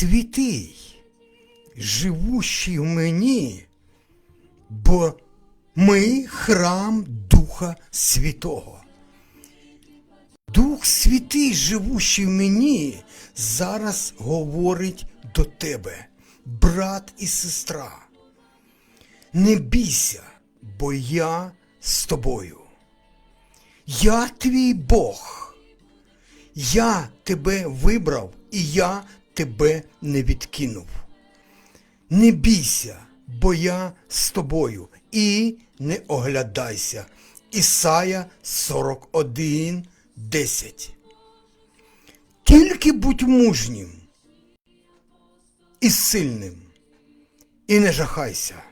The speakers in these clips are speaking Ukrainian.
Святий, живущий в мені, бо ми храм Духа Святого. Дух Святий, живущий в мені, зараз говорить до тебе, брат і сестра. Не бійся, бо я з тобою. Я твій Бог. Я тебе вибрав і я тебе не відкинув. Не бійся, бо я з тобою, і не оглядайся. Ісая 41, 10. Тільки будь мужнім і сильним, і не жахайся,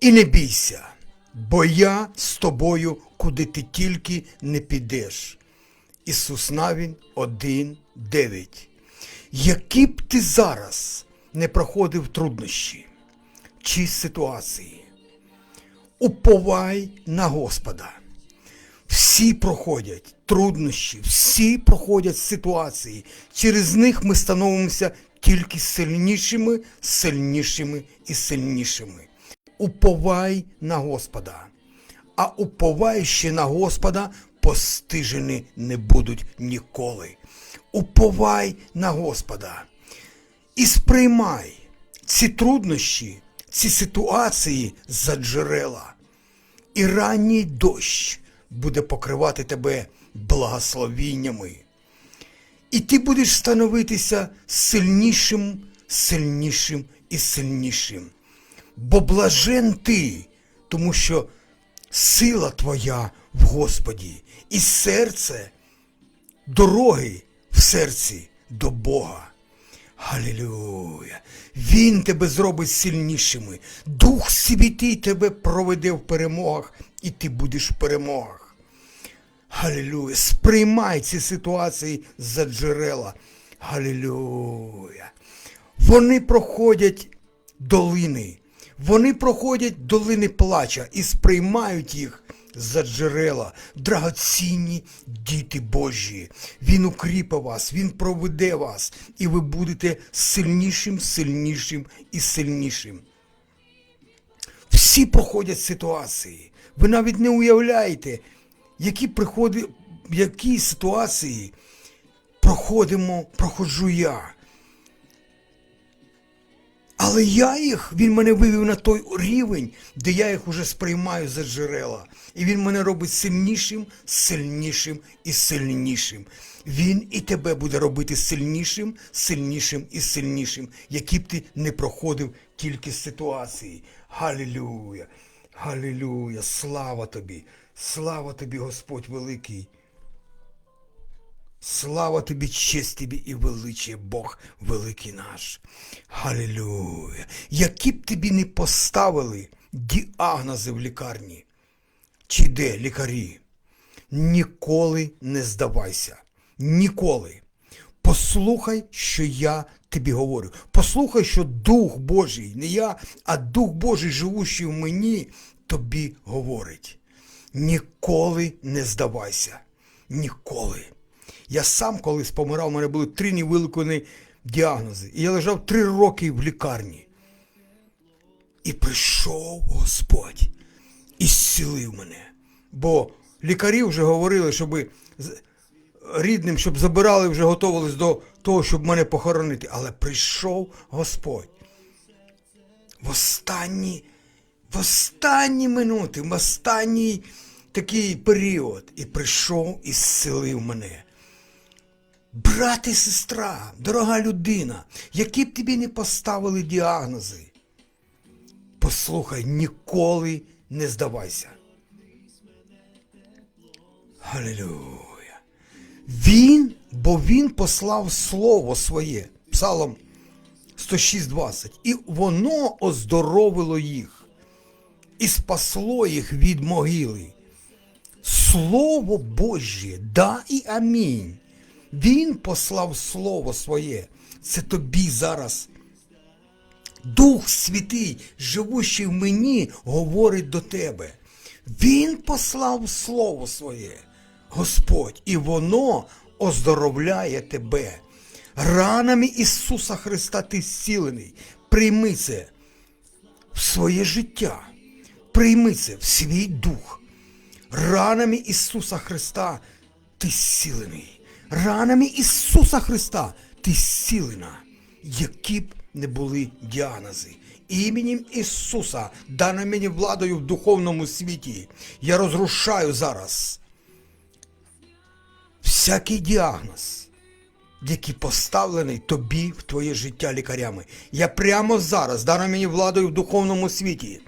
і не бійся, бо я з тобою, куди ти тільки не підеш. Ісус Навін 1, 9. Які б ти зараз не проходив труднощі чи ситуації, уповай на Господа. Всі проходять труднощі, всі проходять ситуації. Через них ми становимося тільки сильнішими, сильнішими і сильнішими. Уповай на Господа. А уповаючи на Господа, постижені не будуть ніколи. Уповай на Господа і сприймай ці труднощі, ці ситуації за джерела. І ранній дощ буде покривати тебе благословіннями. І ти будеш становитися сильнішим, сильнішим і сильнішим. Бо блажен ти, тому що сила твоя в Господі, і серце дороги в серці до Бога. Галілюя! Він тебе зробить сильнішими. Дух Святий тебе проведе в перемогах, і ти будеш в перемогах. Галілюя! Сприймай ці ситуації за джерела. Галілюя! Вони проходять долини. Вони проходять долини плача і сприймають їх за джерела, драгоцінні діти Божі. Він укріпе вас, Він проведе вас, і ви будете сильнішим, сильнішим і сильнішим. Всі проходять ситуації. Ви навіть не уявляєте, які приходи, які ситуації проходимо, проходжу я. Але я їх, він мене вивів на той рівень, де я їх уже сприймаю за джерела. І він мене робить сильнішим, сильнішим і сильнішим. Він і тебе буде робити сильнішим, сильнішим і сильнішим, які б ти не проходив тільки ситуації. Галілюя! Галілюя! Слава тобі! Слава тобі, Господь великий! Слава тобі, честь тобі і величає Бог великий наш. Халілюя. Які б тобі не поставили діагнози в лікарні, чи де лікарі, ніколи не здавайся. Ніколи. Послухай, що я тобі говорю. Послухай, що Дух Божий, не я, а Дух Божий, живущий в мені, тобі говорить. Ніколи не здавайся. Ніколи. Я сам колись помирав, у мене були три невиликувані діагнози. І я лежав три роки в лікарні. І прийшов Господь і зцілив мене. Бо лікарі вже говорили, щоб рідним, щоб забирали, вже готувалися до того, щоб мене похоронити. Але прийшов Господь. В останні, в останні минути, в останній такий період. І прийшов і зцілив мене. Брат і сестра, дорога людина, які б тобі не поставили діагнози, послухай, ніколи не здавайся. Галилюя. Він, бо він послав слово своє, Псалом 106.20, і воно оздоровило їх і спасло їх від могили. Слово Божє, да і амінь. Він послав Слово своє. Це тобі зараз. Дух Святий, живущий в мені, говорить до тебе. Він послав Слово своє, Господь, і воно оздоровляє тебе. Ранами Ісуса Христа ти зцілений. Прийми це в своє життя. Прийми це в свій дух. Ранами Ісуса Христа ти зцілений. Ранами Ісуса Христа ти зцілена, які б не були діагнози. Іменем Ісуса, дана мені владою в духовному світі, я розрушаю зараз всякий діагноз, який поставлений тобі в твоє життя лікарями. Я прямо зараз, дана мені владою в духовному світі.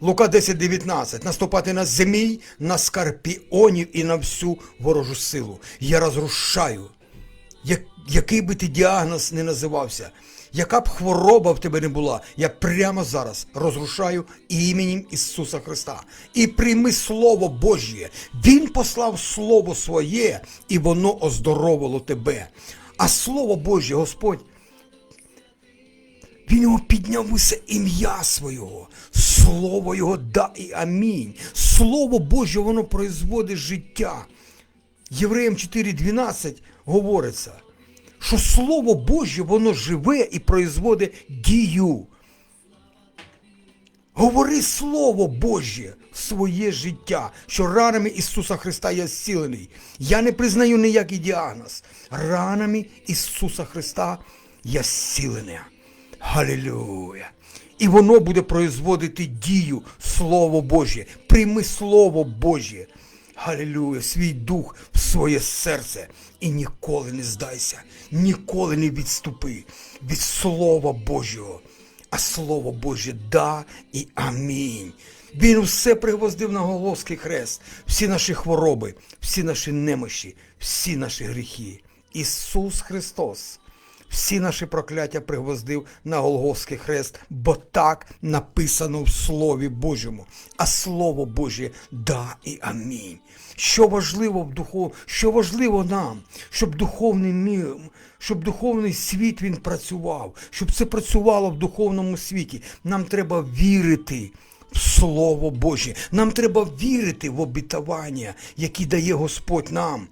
Лука 10.19. Наступати на змій, на скорпіонів і на всю ворожу силу. Я розрушаю. Я- який би ти діагноз не називався, яка б хвороба в тебе не була, я прямо зараз розрушаю іменем Ісуса Христа. І прийми Слово Божє. Він послав Слово Своє, і воно оздоровило тебе. А Слово Божє, Господь, він його підняв усе ім'я свого, слово його да і амінь. Слово Боже, воно производить життя. Євреям 4.12 говориться, що Слово Боже, воно живе і производить дію. Говори Слово Боже в своє життя, що ранами Ісуса Христа я зцілений. Я не признаю ніякий діагноз. Ранами Ісуса Христа я зцілений. Галилюя! І воно буде производити дію, Слово Боже. Прийми Слово Боже. Галилюя, свій дух в своє серце і ніколи не здайся, ніколи не відступи від Слова Божого. А Слово Боже да і амінь. Він все пригвоздив на Голгофський хрест, всі наші хвороби, всі наші немощі, всі наші гріхи. Ісус Христос всі наші прокляття пригвоздив на Голгофський хрест, бо так написано в Слові Божому. А Слово Боже да і амінь. Що важливо в духу, що важливо нам, щоб духовний мір, щоб духовний світ він працював, щоб це працювало в духовному світі. Нам треба вірити. Слово Боже. Нам треба вірити в обітування, які дає Господь нам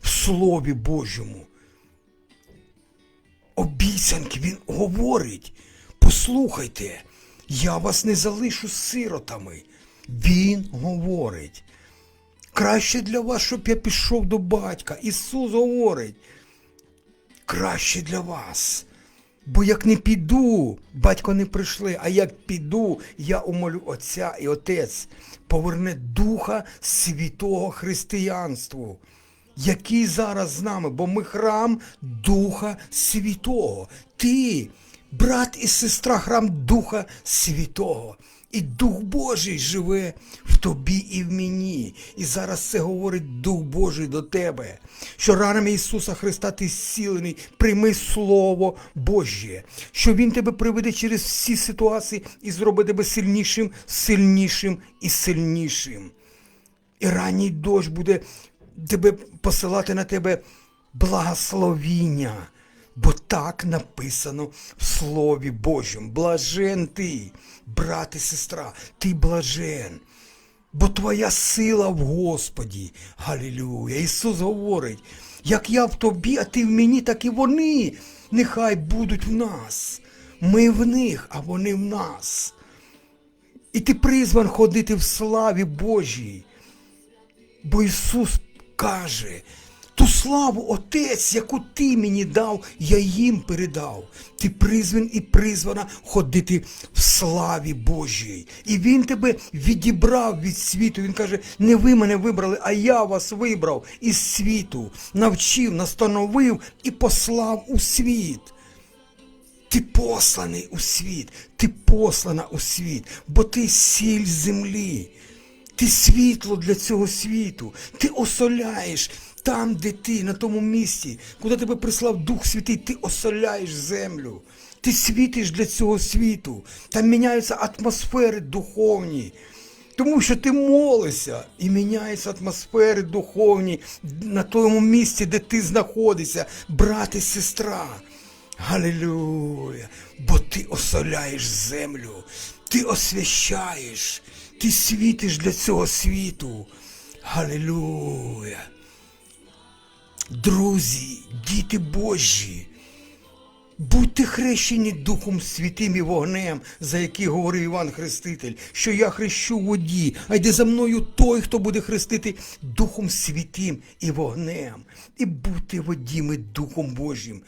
в Слові Божому обіцянки він говорить. Послухайте, я вас не залишу сиротами. Він говорить. Краще для вас, щоб я пішов до батька. Ісус говорить. Краще для вас. Бо як не піду, батько не прийшли, а як піду, я умолю Отця і Отець поверне Духа Святого Християнству який зараз з нами, бо ми храм Духа Святого. Ти, брат і сестра, храм Духа Святого. І Дух Божий живе в тобі і в мені. І зараз це говорить Дух Божий до тебе, що ранами Ісуса Христа ти зцілений, прийми Слово Божє, що Він тебе приведе через всі ситуації і зробить тебе сильнішим, сильнішим і сильнішим. І ранній дощ буде тебе посилати на тебе благословіння, бо так написано в Слові Божому. Блажен ти, брат і сестра, ти блажен. Бо твоя сила в Господі. Галілюя. Ісус говорить, як я в тобі, а ти в мені, так і вони нехай будуть в нас. Ми в них, а вони в нас. І ти призван ходити в славі Божій. Бо Ісус каже, ту славу, Отець, яку ти мені дав, я їм передав. Ти призван і призвана ходити в славі Божій. І Він тебе відібрав від світу. Він каже, не ви мене вибрали, а я вас вибрав із світу, навчив, настановив і послав у світ. Ти посланий у світ, ти послана у світ, бо ти сіль землі. Ти світло для цього світу. Ти осоляєш там, де ти, на тому місці, куди тебе прислав Дух Святий, ти осоляєш землю. Ти світиш для цього світу. Там міняються атмосфери духовні. Тому що ти молишся і міняються атмосфери духовні на тому місці, де ти знаходишся, брат і сестра. Галилюя! Бо ти осоляєш землю, ти освящаєш, ти світиш для цього світу. Галилюя! Друзі, діти Божі, будьте хрещені Духом Святим і вогнем, за який говорив Іван Хреститель, що я хрещу воді, а йде за мною той, хто буде хрестити Духом Святим і вогнем. І будьте водіми Духом Божим.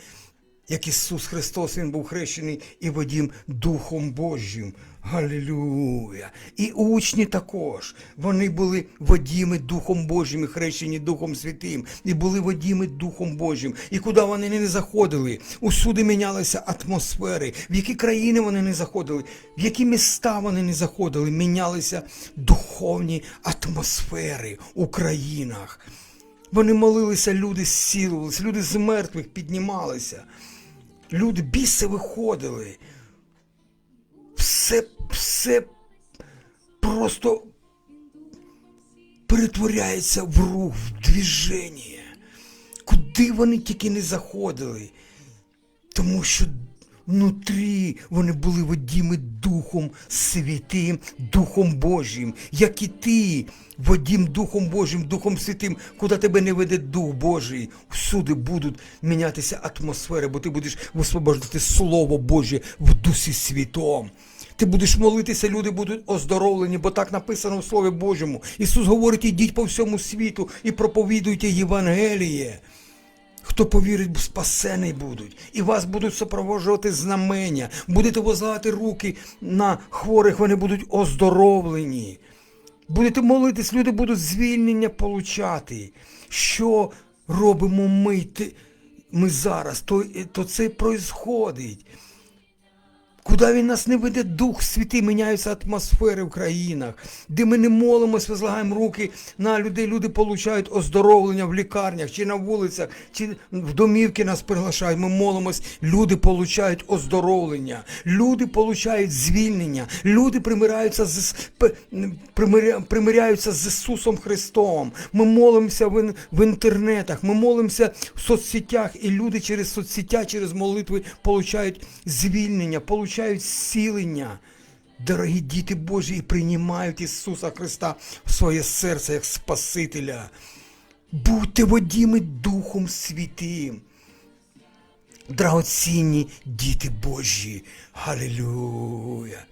Як Ісус Христос, Він був хрещений і водім Духом Божим. Галилюя! І учні також. Вони були водіми Духом Божим і хрещені Духом Святим. І були водіми Духом Божим. І куди вони не заходили, усюди мінялися атмосфери. В які країни вони не заходили, в які міста вони не заходили, мінялися духовні атмосфери у країнах. Вони молилися, люди зцілувалися, люди з мертвих піднімалися. Люди біси виходили. Все, все просто перетворяється в рух, в движення. Куди вони тільки не заходили. Тому що внутрі вони були водіми Духом Святим, Духом Божим, як і ти, водім Духом Божим, Духом Святим, куди тебе не веде Дух Божий, всюди будуть мінятися атмосфери, бо ти будеш висвобождати Слово Боже в Дусі Святом. Ти будеш молитися, люди будуть оздоровлені, бо так написано в Слові Божому. Ісус говорить, ідіть по всьому світу і проповідуйте Євангеліє. Хто повірить, спасений будуть, і вас будуть супроводжувати знамення, будете возлагати руки на хворих, вони будуть оздоровлені. Будете молитись, люди будуть звільнення получати. Що робимо ми, ми зараз, то, то це происходить. Куди він нас не веде Дух Святий, міняються атмосфери в країнах, де ми не молимось, возлагаємо руки на людей, люди получають оздоровлення в лікарнях, чи на вулицях, чи в домівки нас приглашають. Ми молимось, люди получають оздоровлення, люди получають звільнення, люди примиряються з, примиря- примиряються з Ісусом Христом. Ми молимося в, в інтернетах, ми молимося в соцсетях, і люди через соцсетя, через молитви получають звільнення, получають зцілення. Дорогі діти Божі, і приймають Ісуса Христа в своє серце як Спасителя. Будьте водіми Духом Святим. Драгоцінні діти Божі. Галилюя.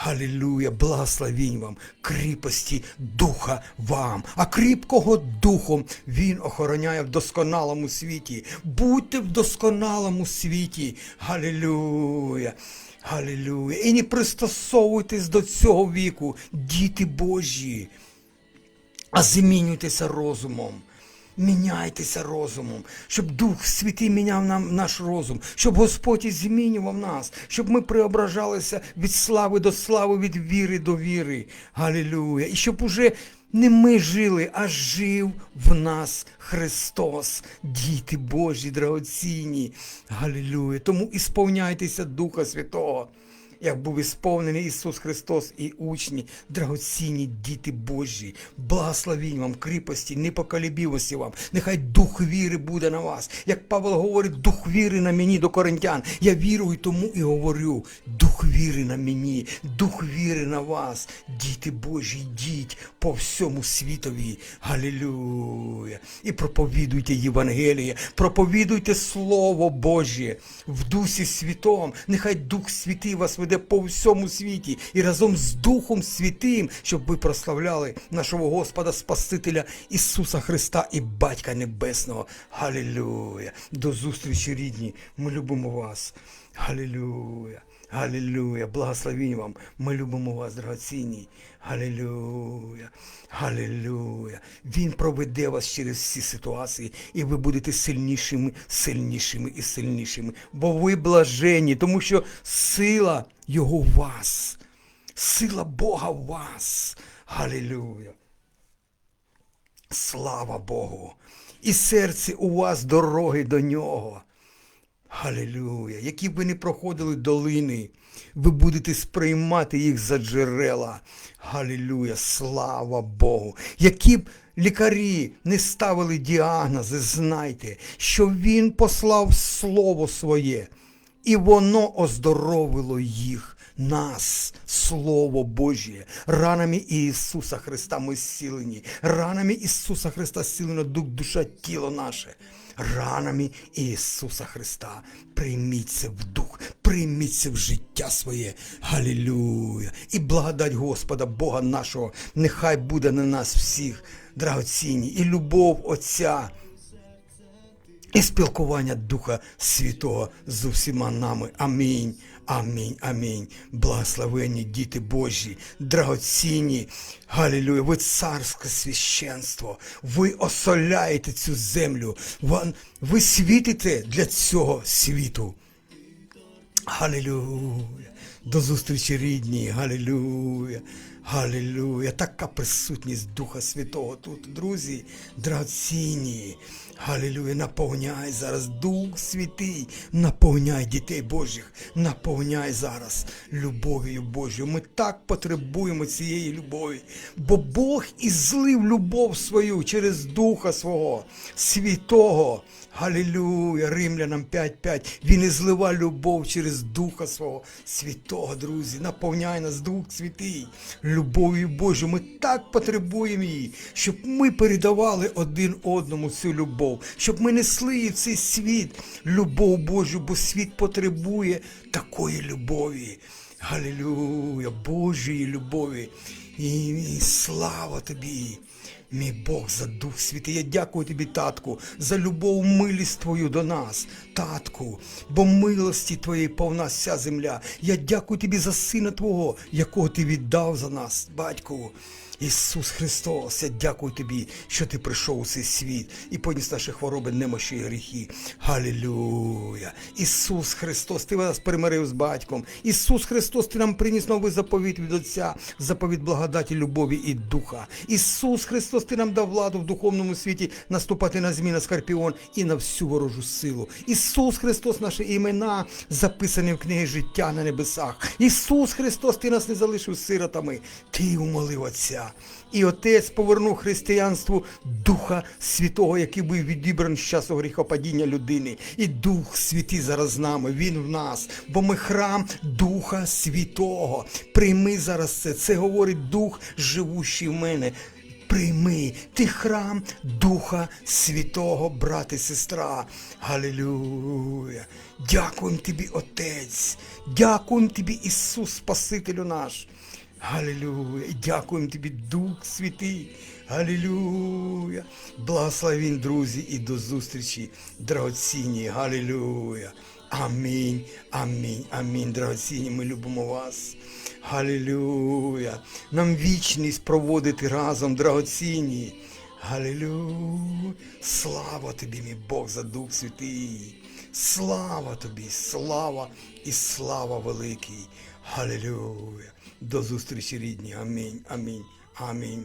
Галилюя, благословінь вам, кріпості духа вам, а кріпкого духом він охороняє в досконалому світі. Будьте в досконалому світі. Галилюя. Галилюя. І не пристосовуйтесь до цього віку, діти Божі, а змінюйтеся розумом. Міняйтеся розумом, щоб Дух Святий міняв нам наш розум, щоб Господь і змінював нас, щоб ми преображалися від слави до слави, від віри до віри. Галилюя. І щоб уже не ми жили, а жив в нас Христос, діти Божі, драгоцінні. Галілюя. Тому і сповняйтеся Духа Святого як був ісповнений Ісус Христос і учні, драгоцінні діти Божі, благословінь вам, кріпості, непоколебівості вам. Нехай дух віри буде на вас. Як Павло говорить, дух віри на мені до коринтян. Я вірую тому і говорю, дух віри на мені, дух віри на вас, діти Божі, йдіть по всьому світові. Галилюя. І проповідуйте Євангеліє, проповідуйте Слово Боже в Дусі Святом. Нехай Дух Святий вас веде по всьому світі і разом з Духом Святим, щоб ви прославляли нашого Господа Спасителя Ісуса Христа і Батька Небесного. Галілюя! До зустрічі, рідні. Ми любимо вас. Галилюя. Галилюя, благословінь вам. Ми любимо вас, драгоцінні. Галилюя, Галилюя. Він проведе вас через всі ситуації, і ви будете сильнішими, сильнішими і сильнішими. Бо ви блажені, тому що сила Його в вас. Сила Бога в вас. Галилюя. Слава Богу! І серце у вас дороги до нього. Галилюя! Які б ви не проходили долини, ви будете сприймати їх за джерела. Галилюя! Слава Богу! Які б лікарі не ставили діагнози, знайте, що Він послав Слово своє, і воно оздоровило їх. Нас, Слово Божє, ранами Ісуса Христа ми зцілені, ранами Ісуса Христа зцілено дух, душа, тіло наше. Ранами Ісуса Христа. Прийміть це в дух, прийміть це в життя своє. Галілюя! І благодать Господа, Бога нашого, нехай буде на нас всіх драгоцінні, і любов Отця. І спілкування Духа Святого з усіма нами. Амінь. Амінь. Амінь. Благословенні діти Божі, драгоцінні. Галілюя. Ви царське священство. Ви осоляєте цю землю. Ви- світите для цього світу. Галилюя. До зустрічі рідні. Галилюя. Галилюя. Така присутність Духа Святого тут, друзі, драгоцінні. Галилюя. Наповняй зараз Дух Святий. Наповняй дітей Божих. Наповняй зараз любов'ю Божою. Ми так потребуємо цієї любові. Бо Бог і злив любов свою через Духа свого святого. Галілюя, Римлянам 5.5. Він і злива любов через Духа свого святого, друзі. Наповняй нас, Дух Святий, любов'ю Божою. Ми так потребуємо її, щоб ми передавали один одному цю любов, щоб ми несли в цей світ, любов Божу, бо світ потребує такої любові. Галілюя, Божої любові. І, і слава тобі. Мій Бог за Дух Святий, я дякую тобі, татку, за любов, милість твою до нас, татку, бо милості твоєї повна вся земля. Я дякую тобі за сина Твого, якого ти віддав за нас, батьку. Ісус Христос, я дякую тобі, що ти прийшов у цей світ і поніс наші хвороби, немощі і гріхи. Галілюя! Ісус Христос, ти нас примирив з батьком. Ісус Христос, ти нам приніс новий заповіт від Отця, заповіт благодаті, любові і духа. Ісус Христос, ти нам дав владу в духовному світі наступати на зміна скорпіон і на всю ворожу силу. Ісус Христос, наші імена записані в книгі життя на небесах. Ісус Христос, ти нас не залишив сиротами. Ти умолив Отця. І Отець повернув християнству Духа Святого, який був відібраний з часу гріхопадіння людини. І Дух Святий зараз з нами, Він в нас, бо ми храм Духа Святого. Прийми зараз це. Це говорить Дух, живущий в мене. Прийми ти храм Духа Святого, брат і сестра. Галилюя. Дякуємо тобі, Отець. Дякуємо тобі, Ісус, Спасителю наш. Галилюя. І Дякуємо тобі, Дух Святий. Галилюя. Благословін, друзі, і до зустрічі, драгоцінні. Галилюя. Амінь, амінь, амінь, драгоцінні, ми любимо вас. Галилюя. Нам вічність проводити разом, драгоцінні. Галилюя. Слава тобі, мій Бог, за Дух Святий. Слава тобі, слава і слава великий. Галилюя. До зустрічі, рідні. Амінь, амінь, амінь.